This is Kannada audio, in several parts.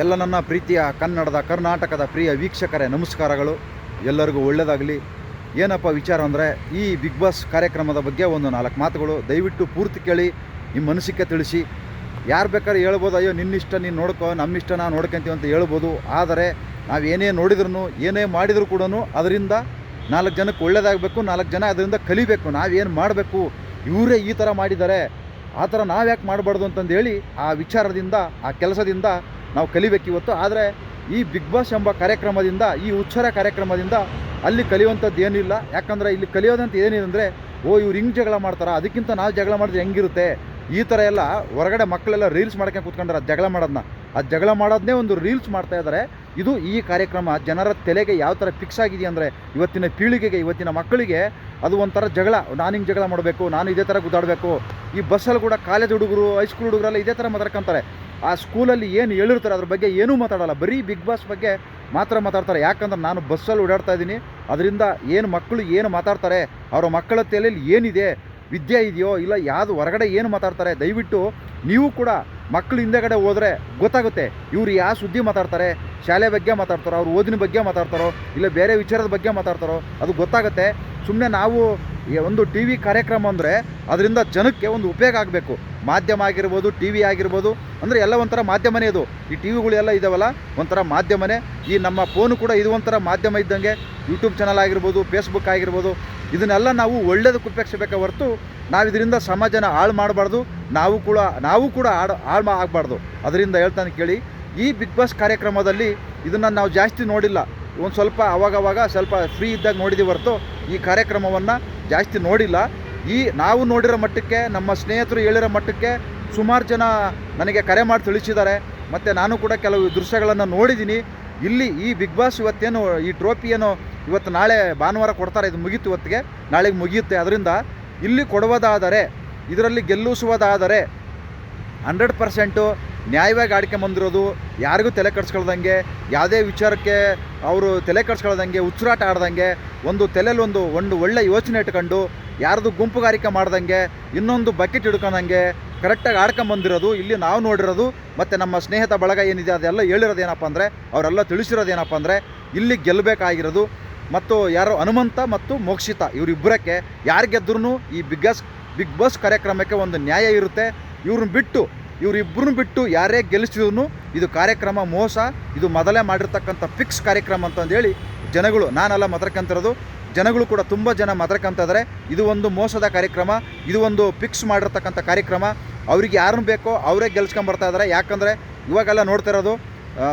ಎಲ್ಲ ನನ್ನ ಪ್ರೀತಿಯ ಕನ್ನಡದ, ಕರ್ನಾಟಕದ ಪ್ರಿಯ ವೀಕ್ಷಕರೇ, ನಮಸ್ಕಾರಗಳು. ಎಲ್ಲರಿಗೂ ಒಳ್ಳೆಯದಾಗಲಿ ಏನಪ್ಪ ವಿಚಾರ ಅಂದರೆ, ಈ ಬಿಗ್ ಬಾಸ್ ಕಾರ್ಯಕ್ರಮದ ಬಗ್ಗೆ ಒಂದು ನಾಲ್ಕು ಮಾತುಗಳು. ದಯವಿಟ್ಟು ಪೂರ್ತಿ ಕೇಳಿ, ನಿಮ್ಮ ಮನಸ್ಸಿಗೆ ತಿಳಿಸಿ. ಯಾರು ಬೇಕಾದ್ರೆ ಹೇಳ್ಬೋದು, ಅಯ್ಯೋ, ನಿನ್ನಿಷ್ಟ, ನೀನು ನೋಡ್ಕೋ, ನಮ್ಮಿಷ್ಟ ನಾವು ನೋಡ್ಕೊಂತೀವಿ ಅಂತ ಹೇಳ್ಬೋದು. ಆದರೆ, ನಾವು ಏನೇ ನೋಡಿದ್ರು ಏನೇ ಮಾಡಿದರೂ ಕೂಡ ಅದರಿಂದ ನಾಲ್ಕು ಜನಕ್ಕೆ ಒಳ್ಳೇದಾಗಬೇಕು, ನಾಲ್ಕು ಜನ ಅದರಿಂದ ಕಲಿಬೇಕು. ನಾವೇನು ಮಾಡಬೇಕು? ಇವರೇ ಈ ಥರ ಮಾಡಿದ್ದಾರೆ. ಆ ಥರ ನಾವು ಯಾಕೆ ಮಾಡಬಾರ್ದು ಅಂತಂದು ಹೇಳಿ ಆ ವಿಚಾರದಿಂದ, ಆ ಕೆಲಸದಿಂದ ನಾವು ಕಲಿಬೇಕು ಇವತ್ತು. ಆದರೆ ಈ ಬಿಗ್ ಬಾಸ್ ಎಂಬ ಕಾರ್ಯಕ್ರಮದಿಂದ, ಈ ಉಚ್ಚರ ಕಾರ್ಯಕ್ರಮದಿಂದ ಅಲ್ಲಿ ಕಲಿಯುವಂಥದ್ದು ಏನಿಲ್ಲ. ಯಾಕಂದರೆ ಇಲ್ಲಿ ಕಲಿಯೋದಂತ ಏನಿದೆ ಅಂದರೆ, ಓ, ಇವ್ರು ಹಿಂಗೆ ಜಗಳ ಮಾಡ್ತಾರೆ? ಅದಕ್ಕಿಂತ ನಾವು ಜಗಳ ಮಾಡಿದ್ರೆ ಹೆಂಗಿರುತ್ತೆ? ಈ ಥರ ಎಲ್ಲ ಹೊರಗಡೆ ಮಕ್ಕಳೆಲ್ಲ ರೀಲ್ಸ್ ಮಾಡ್ಕೊಂಡು ಕೂತ್ಕೊಂಡ್ರೆ ಜಗಳ ಮಾಡೋದನ್ನ ಆ ಜಗಳ ಮಾಡೋದನ್ನೇ ಒಂದು ರೀಲ್ಸ್ ಮಾಡ್ತಾ ಇದ್ದಾರೆ ಇದು ಈ ಕಾರ್ಯಕ್ರಮ, ಜನರ ತಲೆಗೆ ಯಾವ ಥರ ಫಿಕ್ಸ್ ಆಗಿದೆ ಅಂದರೆ, ಇವತ್ತಿನ ಪೀಳಿಗೆಗೆ, ಇವತ್ತಿನ ಮಕ್ಕಳಿಗೆ ಅದು ಒಂಥರ ಜಗಳ. ನಾನು ಹಿಂಗೆ ಜಗಳ ಮಾಡಬೇಕು, ನಾನು ಇದೇ ಥರ ಗುದ್ದಾಡಬೇಕು. ಈ ಬಸ್ಸಲ್ಲಿ ಕೂಡ ಕಾಲೇಜ್ ಹುಡುಗರು ಹೈಸ್ಕೂಲ್ ಹುಡುಗರೆಲ್ಲ ಇದೇ ಥರ ಮಾತಾಡ್ಕೊಂತಾರೆ. ಆ ಸ್ಕೂಲಲ್ಲಿ ಏನು ಹೇಳಿರ್ತಾರೆ ಅದ್ರ ಬಗ್ಗೆ ಏನೂ ಮಾತಾಡಲ್ಲ. ಬರೀ ಬಿಗ್ ಬಾಸ್ ಬಗ್ಗೆ ಮಾತ್ರ ಮಾತಾಡ್ತಾರೆ. ಯಾಕಂದ್ರೆ ನಾನು ಬಸ್ಸಲ್ಲಿ ಓಡಾಡ್ತಾ ಇದ್ದೀನಿ. ಅದರಿಂದ ಏನು ಮಕ್ಕಳು ಏನು ಮಾತಾಡ್ತಾರೆ, ಅವರ ಮಕ್ಕಳ ತಲೆಯಲ್ಲಿ ಏನಿದೆ, ವಿದ್ಯೆ ಇದೆಯೋ ಇಲ್ಲ ಯಾವುದು ಹೊರಗಡೆ ಏನು ಮಾತಾಡ್ತಾರೆ, ದಯವಿಟ್ಟು ನೀವು ಕೂಡ ಮಕ್ಕಳು ಹಿಂದೆಗಡೆ ಹೋದರೆ ಗೊತ್ತಾಗುತ್ತೆ ಇವರು ಯಾವ ಸುದ್ದಿ ಮಾತಾಡ್ತಾರೆ, ಶಾಲೆ ಬಗ್ಗೆ ಮಾತಾಡ್ತಾರೋ, ಅವ್ರು ಓದಿನ ಬಗ್ಗೆ ಮಾತಾಡ್ತಾರೋ, ಇಲ್ಲ ಬೇರೆ ವಿಚಾರದ ಬಗ್ಗೆ ಮಾತಾಡ್ತಾರೋ, ಅದು ಗೊತ್ತಾಗುತ್ತೆ. ಸುಮ್ಮನೆ ನಾವು ಒಂದು ಟಿ ವಿ ಕಾರ್ಯಕ್ರಮ ಅಂದರೆ ಅದರಿಂದ ಜನಕ್ಕೆ ಒಂದು ಉಪಯೋಗ ಆಗಬೇಕು. ಮಾಧ್ಯಮ ಆಗಿರ್ಬೋದು, ಟಿ ವಿ ಆಗಿರ್ಬೋದು, ಅಂದರೆ ಎಲ್ಲ ಒಂಥರ ಮಾಧ್ಯಮನೇ ಇದು ಈ ಟಿ ವಿಗಳೆಲ್ಲ ಇದಾವಲ್ಲ, ಒಂಥರ ಮಾಧ್ಯಮನೇ. ಈ ನಮ್ಮ ಫೋನು ಕೂಡ ಇದು ಒಂಥರ ಮಾಧ್ಯಮ ಇದ್ದಂಗೆ. ಯೂಟ್ಯೂಬ್ ಚಾನಲ್ ಆಗಿರ್ಬೋದು ಫೇಸ್ಬುಕ್ ಆಗಿರ್ಬೋದು, ಇದನ್ನೆಲ್ಲ ನಾವು ಒಳ್ಳೇದಕ್ಕೆ ಉಪಯೋಗಿಸಬೇಕೆ ಹೊರತು ನಾವು ಇದರಿಂದ ಸಮಾಜನ ಹಾಳು ಮಾಡಬಾರ್ದು. ನಾವು ಕೂಡ ನಾವು ಕೂಡ ಹಾಳು ಹಾಳು ಆಗಬಾರ್ದು. ಅದರಿಂದ ಹೇಳ್ತಾನೆ ಕೇಳಿ, ಈ ಬಿಗ್ ಬಾಸ್ ಕಾರ್ಯಕ್ರಮದಲ್ಲಿ ಇದನ್ನು ನಾವು ಜಾಸ್ತಿ ನೋಡಿಲ್ಲ. ಒಂದು ಸ್ವಲ್ಪ ಅವಾಗವಾಗ ಸ್ವಲ್ಪ ಫ್ರೀ ಇದ್ದಾಗ ನೋಡಿದ್ದೀವಿ ಹೊರತು ಈ ಕಾರ್ಯಕ್ರಮವನ್ನು ಜಾಸ್ತಿ ನೋಡಿಲ್ಲ. ಈ ನಾವು ನೋಡಿರೋ ಮಟ್ಟಕ್ಕೆ, ನಮ್ಮ ಸ್ನೇಹಿತರು ಹೇಳಿರೋ ಮಟ್ಟಕ್ಕೆ ಸುಮಾರು ಜನ ನನಗೆ ಕರೆ ಮಾಡಿ ತಿಳಿಸಿದ್ದಾರೆ. ಮತ್ತು ನಾನು ಕೂಡ ಕೆಲವು ದೃಶ್ಯಗಳನ್ನು ನೋಡಿದ್ದೀನಿ. ಇಲ್ಲಿ ಈ ಬಿಗ್ ಬಾಸ್ ಇವತ್ತೇನು, ಈ ಟ್ರೋಫಿ ಏನು ಇವತ್ತು ನಾಳೆ ಭಾನುವಾರ ಕೊಡ್ತಾರೆ. ಇದು ಮುಗೀತು ಇವತ್ತಿಗೆ. ನಾಳೆಗೆ ಮುಗಿಯುತ್ತೆ. ಅದರಿಂದ ಇಲ್ಲಿ ಕೊಡುವುದಾದರೆ, ಇದರಲ್ಲಿ ಗೆಲ್ಲಿಸುವುದಾದರೆ ಹಂಡ್ರೆಡ್ ಪರ್ಸೆಂಟು ನ್ಯಾಯವಾಗಿ ಆಡ್ಕೊಂಬಂದಿರೋದು ಯಾರಿಗೂ ತಲೆ ಕಟ್ಸ್ಕೊಳ್ದಂಗೆ ಯಾವುದೇ ವಿಚಾರಕ್ಕೆ ಅವರು ತಲೆ ಕಟ್ಸ್ಕೊಳ್ದಂಗೆ ಉಚ್ಚಾಟ ಆಡ್ದಂಗೆ, ಒಂದು ತಲೆಯಲ್ಲಿ ಒಂದು ಒಂದು ಒಳ್ಳೆ ಯೋಚನೆ ಇಟ್ಕೊಂಡು ಯಾರ್ದು ಗುಂಪುಗಾರಿಕೆ ಮಾಡ್ದಂಗೆ, ಇನ್ನೊಂದು ಬಕೆಟ್ ಹಿಡ್ಕೊಂಡಂಗೆ ಕರೆಕ್ಟಾಗಿ ಆಡ್ಕೊಂಬಂದಿರೋದು ಇಲ್ಲಿ ನಾವು ನೋಡಿರೋದು, ಮತ್ತು ನಮ್ಮ ಸ್ನೇಹಿತ ಬಳಗ ಏನಿದೆ, ಅದೆಲ್ಲ ಹೇಳಿರೋದು ಏನಪ್ಪ ಅಂದರೆ, ಅವರೆಲ್ಲ ತಿಳಿಸಿರೋದು ಏನಪ್ಪ ಅಂದರೆ, ಇಲ್ಲಿ ಗೆಲ್ಲಬೇಕಾಗಿರೋದು ಮತ್ತು ಯಾರು ಹನುಮಂತ ಮತ್ತು ಮೋಕ್ಷಿತ ಇವರಿಬ್ಬರಕ್ಕೆ ಯಾರು ಗೆದ್ರೂ ಈ ಬಿಗ್ ಬಾಸ್ ಬಿಗ್ ಬಾಸ್ ಕಾರ್ಯಕ್ರಮಕ್ಕೆ ಒಂದು ನ್ಯಾಯ ಇರುತ್ತೆ. ಇವ್ರನ್ನ ಬಿಟ್ಟು, ಇವರಿಬ್ಬರನ್ನ ಬಿಟ್ಟು ಯಾರೇ ಗೆಲ್ಲಿಸಿದ್ರು ಇದು ಕಾರ್ಯಕ್ರಮ ಮೋಸ, ಇದು ಮೊದಲೇ ಮಾಡಿರ್ತಕ್ಕಂಥ ಫಿಕ್ಸ್ ಕಾರ್ಯಕ್ರಮ ಅಂತಂದೇಳಿ ಜನಗಳು, ನಾನೆಲ್ಲ ಮಾತಾಡ್ಕೊಂತಿರೋದು. ಜನಗಳು ಕೂಡ ತುಂಬ ಜನ ಮಾತಾಡ್ಕೊಂತ ಇದ್ದಾರೆ ಇದು ಒಂದು ಮೋಸದ ಕಾರ್ಯಕ್ರಮ. ಇದು ಒಂದು ಫಿಕ್ಸ್ ಮಾಡಿರ್ತಕ್ಕಂಥ ಕಾರ್ಯಕ್ರಮ. ಅವ್ರಿಗೆ ಯಾರನ್ನು ಬೇಕೋ ಅವರೇ ಗೆಲ್ಸ್ಕೊಂಬರ್ತಾ ಇದ್ದಾರೆ ಯಾಕಂದರೆ ಇವಾಗೆಲ್ಲ ನೋಡ್ತಾ ಇರೋದು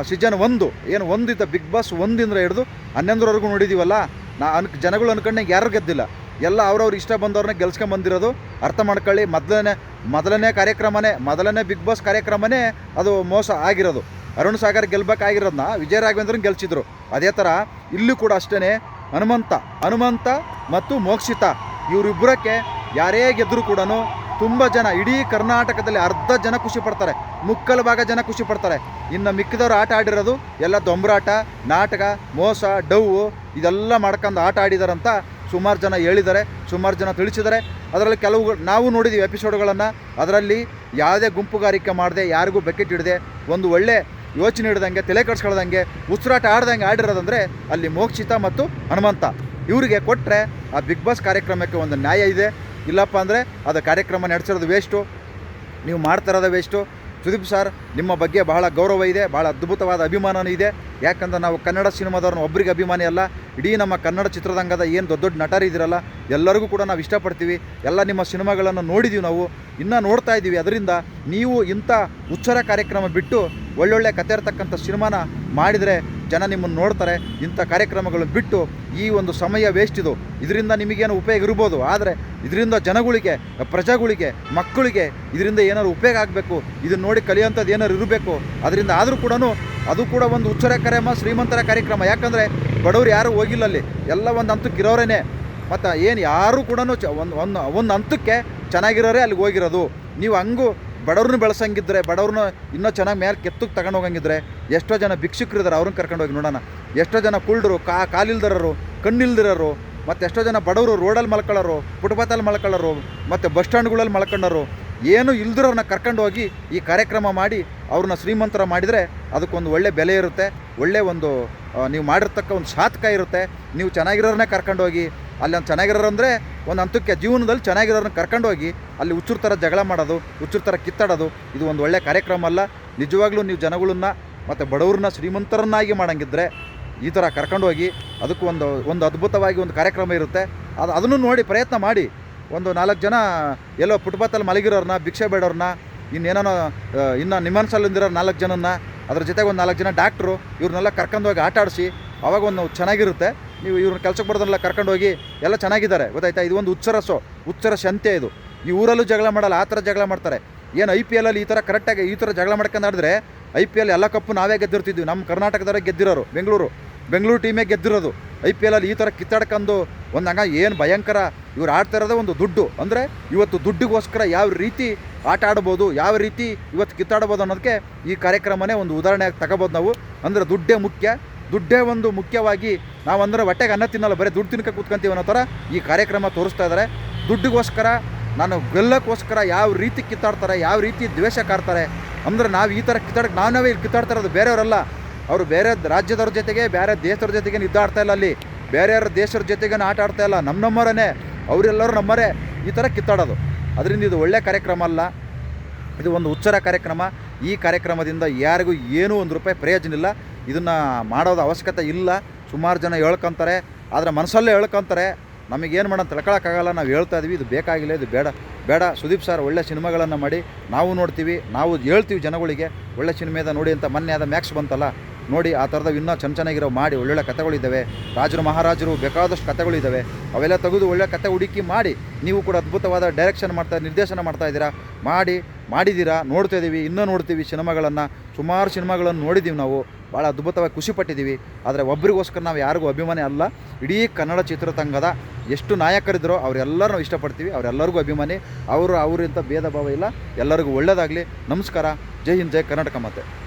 ಸೀಸನ್ ಒಂದು, ಏನು ಒಂದಿದ್ದ ಬಿಗ್ ಬಾಸ್ ಒಂದಿಂದ ಹಿಡಿದು ಹನ್ನೊಂದರವರೆಗೂ ನೋಡಿದ್ದೀವಲ್ಲ ನಾ ಅನ್, ಜನಗಳು ಅನ್ಕೊಂಡೆ ಯಾರು ಗೆದ್ದಿಲ್ಲ. ಎಲ್ಲ ಅವ್ರವ್ರು ಇಷ್ಟ ಬಂದವ್ರನ್ನ ಗೆಲ್ಸ್ಕೊಂಬಂದಿರೋದು ಅರ್ಥ ಮಾಡ್ಕೊಳ್ಳಿ, ಮೊದಲನೇ ಮೊದಲನೇ ಕಾರ್ಯಕ್ರಮನೇ, ಮೊದಲನೇ ಬಿಗ್ ಬಾಸ್ ಕಾರ್ಯಕ್ರಮನೇ ಅದು ಮೋಸ ಆಗಿರೋದು. ಅರುಣ್ ಸಾಗರ್ ಗೆಲ್ಬೇಕಾಗಿರೋದನ್ನ ವಿಜಯ ರಾಘವೇಂದ್ರನ್ ಗೆಲ್ಸಿದ್ರು. ಅದೇ ಥರ ಇಲ್ಲೂ ಕೂಡ ಅಷ್ಟೇ ಹನುಮಂತ ಹನುಮಂತ ಮತ್ತು ಮೋಕ್ಷಿತ. ಇವರಿಬ್ಬರಕ್ಕೆ ಯಾರೇ ಗೆದ್ದರೂ ಕೂಡ ತುಂಬ ಜನ, ಇಡೀ ಕರ್ನಾಟಕದಲ್ಲಿ ಅರ್ಧ ಜನ ಖುಷಿ ಪಡ್ತಾರೆ. ಮುಕ್ಕಲು ಭಾಗ ಜನ ಖುಷಿ ಪಡ್ತಾರೆ. ಇನ್ನು ಮಿಕ್ಕಿದವ್ರು ಆಟ ಆಡಿರೋದು ಎಲ್ಲ ದೊಂಬರಾಟ, ನಾಟಕ, ಮೋಸ ಡವ್ವು ಇದೆಲ್ಲ ಮಾಡ್ಕೊಂಡು ಆಟ ಆಡಿದಾರಂತ ಸುಮಾರು ಜನ ಹೇಳಿದ್ದಾರೆ ಸುಮಾರು ಜನ ತಿಳಿಸಿದ್ದಾರೆ ಅದರಲ್ಲಿ ಕೆಲವು ನಾವು ನೋಡಿದ್ದೀವಿ ಎಪಿಸೋಡ್ಗಳನ್ನು ಅದರಲ್ಲಿ ಯಾವುದೇ ಗುಂಪುಗಾರಿಕೆ ಮಾಡದೆ, ಯಾರಿಗೂ ಬೆಕೆಟ್ ಹಿಡದೆ ಒಂದು ಒಳ್ಳೆ ಯೋಚನೆ ಹಿಡ್ದಂಗೆ, ತಲೆ ಕಟ್ಸ್ಕೊಳ್ದಂಗೆ ಉಸಿರಾಟ ಆಡ್ದಂಗೆ ಆಡಿರೋದಂದರೆ ಅಲ್ಲಿ ಮೋಕ್ಷಿತ ಮತ್ತು ಹನುಮಂತ. ಇವರಿಗೆ ಕೊಟ್ಟರೆ ಆ ಬಿಗ್ ಬಾಸ್ ಕಾರ್ಯಕ್ರಮಕ್ಕೆ ಒಂದು ನ್ಯಾಯ ಇದೆ. ಇಲ್ಲಪ್ಪ ಅಂದರೆ ಅದು ಕಾರ್ಯಕ್ರಮ ನಡೆಸಿರೋದು ವೇಸ್ಟು ನೀವು ಮಾಡ್ತಾ ಇರೋದು ವೇಸ್ಟು ಸುದೀಪ್ ಸರ್, ನಿಮ್ಮ ಬಗ್ಗೆ ಬಹಳ ಗೌರವ ಇದೆ, ಬಹಳ ಅದ್ಭುತವಾದ ಅಭಿಮಾನನೂ ಇದೆ. ಯಾಕಂದ್ರೆ ನಾವು ಕನ್ನಡ ಸಿನಿಮಾದವ್ರನ್ನ ಒಬ್ಬರಿಗೆ ಅಭಿಮಾನಿ ಅಲ್ಲ, ಇಡೀ ನಮ್ಮ ಕನ್ನಡ ಚಿತ್ರರಂಗದ ಏನು ದೊಡ್ಡ ದೊಡ್ಡ ನಟರಿದ್ದೀರಲ್ಲ ಎಲ್ಲರಿಗೂ ಕೂಡ ನಾವು ಇಷ್ಟಪಡ್ತೀವಿ. ಎಲ್ಲ ನಿಮ್ಮ ಸಿನಿಮಾಗಳನ್ನು ನೋಡಿದ್ದೀವಿ ನಾವು, ಇನ್ನೂ ನೋಡ್ತಾ ಇದ್ದೀವಿ ಅದರಿಂದ ನೀವು ಇಂಥ ಉಚ್ಚರ ಕಾರ್ಯಕ್ರಮ ಬಿಟ್ಟು ಒಳ್ಳೊಳ್ಳೆ ಕತೆ ಇರ್ತಕ್ಕಂಥ ಸಿನಿಮಾನ ಮಾಡಿದರೆ ಜನ ನಿಮ್ಮನ್ನು ನೋಡ್ತಾರೆ, ಇಂಥ ಕಾರ್ಯಕ್ರಮಗಳು ಬಿಟ್ಟು ಈ ಒಂದು ಸಮಯ ವೇಸ್ಟ್ ಇದು. ಇದರಿಂದ ನಿಮಗೇನು ಉಪಯೋಗ ಇರ್ಬೋದು, ಆದರೆ ಇದರಿಂದ ಜನಗಳಿಗೆ, ಪ್ರಜೆಗಳಿಗೆ, ಮಕ್ಕಳಿಗೆ ಇದರಿಂದ ಏನಾದ್ರು ಉಪಯೋಗ ಆಗಬೇಕು, ಇದನ್ನು ನೋಡಿ ಕಲಿಯೋಂಥದ್ದು ಏನಾದ್ರು ಇರಬೇಕು, ಅದರಿಂದ ಆದರೂ ಕೂಡ ಅದು ಕೂಡ ಒಂದು ಉಚ್ಚರ ಕಾರ್ಯಕ್ರಮ ಶ್ರೀಮಂತರ ಕಾರ್ಯಕ್ರಮ. ಯಾಕಂದರೆ ಬಡವರು ಯಾರೂ ಹೋಗಿಲ್ಲ ಅಲ್ಲಿ, ಎಲ್ಲ ಒಂದು ಹಂತಕ್ಕೆ ಇರೋರೇನೆ. ಮತ್ತು ಏನು ಯಾರೂ ಕೂಡ ಚ ಒಂದು ಒಂದು ಒಂದು ಹಂತಕ್ಕೆ ಚೆನ್ನಾಗಿರೋರೇ ಅಲ್ಲಿಗೆ ಹೋಗಿರೋದು. ನೀವು ಹಂಗೂ ಬಡವ್ರನ್ನ ಬೆಳೆಸಂಗಿದ್ರೆ, ಬಡವ್ರನ್ನ ಇನ್ನೂ ಚೆನ್ನಾಗಿ ಮೇಲೆ ಕೆತ್ತಕ್ಕೆ ತಗೊಂಡು ಹೋಗಂಗಿದ್ರೆ ಎಷ್ಟೋ ಜನ ಭಿಕ್ಷುಕರು ಇದ್ದಾರೆ ಅವ್ರನ್ನ ಕರ್ಕೊಂಡು ಹೋಗಿ ನೋಡೋಣ. ಎಷ್ಟೋ ಜನ ಕುಳ್ಳರು, ಕಾ, ಕಾಲಿಲ್ದಿರೋರು, ಕಣ್ಣಿಲ್ದಿರೋರು, ಮತ್ತು ಎಷ್ಟೋ ಜನ ಬಡವರು ರೋಡಲ್ಲಿ ಮಲ್ಕೊಳ್ಳೋರು, ಫುಟ್ಪಾತಲ್ಲಿ ಮಲ್ಕೊಳ್ಳೋರು, ಮತ್ತು ಬಸ್ ಸ್ಟ್ಯಾಂಡ್ಗಳಲ್ಲಿ ಮಲ್ಕೊಂಡರು, ಏನು ಇಲ್ದಿರೋರನ್ನ ಕರ್ಕೊಂಡು ಹೋಗಿ ಈ ಕಾರ್ಯಕ್ರಮ ಮಾಡಿ ಅವ್ರನ್ನ ಶ್ರೀಮಂತರ ಮಾಡಿದರೆ ಅದಕ್ಕೊಂದು ಒಳ್ಳೆ ಬೆಲೆ ಇರುತ್ತೆ, ಒಳ್ಳೆ ಒಂದು ನೀವು ಮಾಡಿರ್ತಕ್ಕ ಒಂದು ಸಾತ್ಕ ಇರುತ್ತೆ, ನೀವು ಚೆನ್ನಾಗಿರೋರನ್ನೇ ಕರ್ಕೊಂಡೋಗಿ ಅಲ್ಲಿ ಒಂದು ಚೆನ್ನಾಗಿರೋರು ಅಂದರೆ ಒಂದು ಹಂತಕ್ಕೆ ಜೀವನದಲ್ಲಿ ಚೆನ್ನಾಗಿರೋರನ್ನ ಕರ್ಕೊಂಡೋಗಿ ಅಲ್ಲಿ ಹುಚ್ಚರ ಥರ ಜಗಳ ಮಾಡೋದು, ಹುಚ್ಚರ ಥರ ಕಿತ್ತಾಡೋದು, ಇದು ಒಂದು ಒಳ್ಳೆಯ ಕಾರ್ಯಕ್ರಮ ಅಲ್ಲ. ನಿಜವಾಗ್ಲೂ ನೀವು ಜನಗಳನ್ನ ಮತ್ತು ಬಡವ್ರನ್ನ ಶ್ರೀಮಂತರನ್ನಾಗಿ ಮಾಡಂಗಿದ್ರೆ ಈ ಥರ ಕರ್ಕೊಂಡೋಗಿ ಅದಕ್ಕೂ ಒಂದು ಒಂದು ಅದ್ಭುತವಾಗಿ ಒಂದು ಕಾರ್ಯಕ್ರಮ ಇರುತ್ತೆ. ಅದು, ಅದನ್ನು ನೋಡಿ ಪ್ರಯತ್ನ ಮಾಡಿ. ಒಂದು ನಾಲ್ಕು ಜನ ಎಲ್ಲೋ ಫುಟ್ಪಾತಲ್ಲಿ ಮಲಗಿರೋರನ್ನ ಭಿಕ್ಷೆ ಬೇಡೋರನ್ನ ಇನ್ನೇನೋ ಇನ್ನು ನಿಮ್ಮನ್ಸಲ್ಲಿಂದಿರೋ ನಾಲ್ಕು ಜನನ್ನ, ಅದ್ರ ಜೊತೆಗೆ ಒಂದು ನಾಲ್ಕು ಜನ ಡಾಕ್ಟ್ರು, ಇವ್ರನ್ನೆಲ್ಲ ಕರ್ಕೊಂಡೋಗಿ ಆಟ ಆಡಿಸಿ ಅವಾಗ ಒಂದು ಚೆನ್ನಾಗಿರುತ್ತೆ. ನೀವು ಇವ್ರನ್ನ ಕೆಲಸಕ್ಕೆ ಬರೋದನ್ನೆಲ್ಲ ಕರ್ಕೊಂಡೋಗಿ ಎಲ್ಲ ಚೆನ್ನಾಗಿದ್ದಾರೆ. ಗೊತ್ತಾಯ್ತಾ? ಇದು ಒಂದು ಉಚ್ಚರಸ್ಸು ಉಚ್ಚರ ಶಂತೆ ಇದು. ಈ ಊರಲ್ಲೂ ಜಗಳ ಮಾಡಲ್ಲ, ಆ ಥರ ಜಗಳ ಮಾಡ್ತಾರೆ. ಏನು ಐ ಪಿ ಎಲ್ಲಲ್ಲಿ ಈ ಥರ ಕರೆಕ್ಟಾಗಿ ಈ ಥರ ಜಗಳ ಮಾಡ್ಕೊಂಡು ಆಡಿದ್ರೆ ಐ ಪಿ ಎಲ್ ಎಲ್ಲ ಕಪ್ಪು ನಾವೇ ಗೆದ್ದಿರ್ತಿದ್ವಿ. ನಮ್ಮ ಕರ್ನಾಟಕದವರೇ ಗೆದ್ದಿರೋರು, ಬೆಂಗಳೂರು. ಬೆಂಗಳೂರು ಟೀಮೇ ಗೆದ್ದಿರೋದು. ಐ ಪಿ ಎಲ್ಲಲ್ಲಿ ಈ ಥರ ಕಿತ್ತಾಡ್ಕೊಂಡು ಒಂದು ಹಂಗ ಏನು ಭಯಂಕರ ಇವ್ರು ಆಡ್ತಾ ಇರೋದೇ ಒಂದು ದುಡ್ಡು. ಅಂದರೆ ಇವತ್ತು ದುಡ್ಡಿಗೋಸ್ಕರ ಯಾವ ರೀತಿ ಆಟ ಆಡ್ಬೋದು, ಯಾವ ರೀತಿ ಇವತ್ತು ಕಿತ್ತಾಡ್ಬೋದು ಅನ್ನೋದಕ್ಕೆ ಈ ಕಾರ್ಯಕ್ರಮನೇ ಒಂದು ಉದಾಹರಣೆಯಾಗಿ ತಗೋಬೋದು ನಾವು. ಅಂದರೆ ದುಡ್ಡೇ ಮುಖ್ಯ. ದುಡ್ಡೇ ಒಂದು ಮುಖ್ಯವಾಗಿ ನಾವು ಅಂದರೆ ಹೊಟ್ಟೆಗೆ ಅನ್ನ ತಿನ್ನಲ್ಲ, ಬರೀ ದುಡ್ಡು ತಿನ್ಕ ಕೂತ್ಕೊಂತೀವಿ ಅನ್ನೋ ಥರ ಈ ಕಾರ್ಯಕ್ರಮ ತೋರಿಸ್ತಾ ಇದ್ದಾರೆ ದುಡ್ಡಿಗೋಸ್ಕರ, ನಾನು ಗೆಲ್ಲಕ್ಕೋಸ್ಕರ ಯಾವ ರೀತಿ ಕಿತ್ತಾಡ್ತಾರೆ, ಯಾವ ರೀತಿ ದ್ವೇಷ ಕಾಡ್ತಾರೆ, ಅಂದರೆ ನಾವು ಈ ಥರ ಕಿತ್ತಾಡಕ್ಕೆ ನಾವೇ ಇಲ್ಲಿ ಕಿತ್ತಾಡ್ತಾ ಇರೋದು ಬೇರೆಯವರಲ್ಲ. ಅವರು ಬೇರೆ ರಾಜ್ಯದವ್ರ ಜೊತೆಗೆ, ಬೇರೆ ದೇಶದವ್ರ ಜೊತೆಗೆ ಇದ್ದಾಡ್ತಾ ಇಲ್ಲ ಅಲ್ಲಿ. ಬೇರೆಯವ್ರ ದೇಶದ ಜೊತೆಗೇನು ಆಟ ಆಡ್ತಾ ಇಲ್ಲ. ನಮ್ಮ ನಮ್ಮರೇ ಅವರೆಲ್ಲರೂ ನಮ್ಮರೇ ಈ ಥರ ಕಿತ್ತಾಡೋದು. ಅದರಿಂದ ಇದು ಒಳ್ಳೆಯ ಕಾರ್ಯಕ್ರಮ ಅಲ್ಲ. ಇದು ಒಂದು ಉಚ್ಚರ ಕಾರ್ಯಕ್ರಮ. ಈ ಕಾರ್ಯಕ್ರಮದಿಂದ ಯಾರಿಗೂ ಏನೂ ಒಂದು ರೂಪಾಯಿ ಪ್ರಯೋಜನ ಇಲ್ಲ. ಇದನ್ನು ಮಾಡೋದು ಅವಶ್ಯಕತೆ ಇಲ್ಲ. ಸುಮಾರು ಜನ ಹೇಳ್ಕೊಂತಾರೆ. ಆದರೆ ಮನಸ್ಸಲ್ಲೇ ಹೇಳ್ಕೊಂತಾರೆ. ನಮಗೇನು ಮಾಡೋಣ ತಿಳ್ಕೊಳಕ್ಕಾಗಲ್ಲ. ನಾವು ಹೇಳ್ತಾ ಇದೀವಿ. ಇದು ಬೇಕಾಗಿಲ್ಲ, ಇದು ಬೇಡ. ಬೇಡ, ಸುದೀಪ್ ಸರ್ ಒಳ್ಳೆ ಸಿನಿಮಾಗಳನ್ನು ಮಾಡಿ. ನಾವು ನೋಡ್ತೀವಿ, ನಾವು ಹೇಳ್ತೀವಿ ಜನಗಳಿಗೆ, ಒಳ್ಳೆ ಸಿನಿಮಾದ ನೋಡಿ ಅಂತ ಮೊನ್ನೆ ಆದ ಮ್ಯಾಕ್ಸ್ ಬಂತಲ್ಲ. ನೋಡಿ ಆ ಥರದ ಇನ್ನೂ ಚೆನ್ನ ಚೆನ್ನಾಗಿರೋ ಮಾಡಿ ಒಳ್ಳೊಳ್ಳೆ ಕಥೆಗಳಿದ್ದಾವೆ. ರಾಜರು ಮಹಾರಾಜರು ಬೇಕಾದಷ್ಟು ಕಥೆಗಳಿದ್ದಾವೆ. ಅವೆಲ್ಲ ತೆಗೆದು ಒಳ್ಳೆ ಕತೆ ಹುಡುಕಿ ಮಾಡಿ ನೀವು ಕೂಡ ಅದ್ಭುತವಾದ ಡೈರೆಕ್ಷನ್ ಮಾಡ್ತಾ, ನಿರ್ದೇಶನ ಮಾಡ್ತಾ ಇದ್ದೀರಾ? ಮಾಡಿ, ಮಾಡಿದ್ದೀರಾ? ನೋಡ್ತಾ ಇದ್ದೀವಿ. ಇನ್ನೂ ನೋಡ್ತೀವಿ ಸಿನಿಮಾಗಳನ್ನು. ಸುಮಾರು ಸಿನಿಮಾಗಳನ್ನು ನೋಡಿದ್ದೀವಿ ನಾವು. ಭಾಳ ಅದ್ಭುತವಾಗಿ ಖುಷಿಪಟ್ಟಿದ್ದೀವಿ ಆದರೆ ಒಬ್ರಿಗೋಸ್ಕರ ನಾವು ಯಾರಿಗೂ ಅಭಿಮಾನಿ ಅಲ್ಲ. ಇಡೀ ಕನ್ನಡ ಚಿತ್ರತಂಗದ ಎಷ್ಟು ನಾಯಕರಿದ್ದರೋ ಅವರೆಲ್ಲರೂ ನಾವು ಇಷ್ಟಪಡ್ತೀವಿ. ಅವರೆಲ್ಲರಿಗೂ ಅಭಿಮಾನಿ. ಅವರು ಅವರಿಂತ ಭೇದ ಭಾವ ಇಲ್ಲ. ಎಲ್ಲರಿಗೂ ಒಳ್ಳೆಯದಾಗಲಿ ನಮಸ್ಕಾರ. ಜೈ ಹಿಂದ್, ಜೈ ಕರ್ನಾಟಕ ಮತ್ತೆ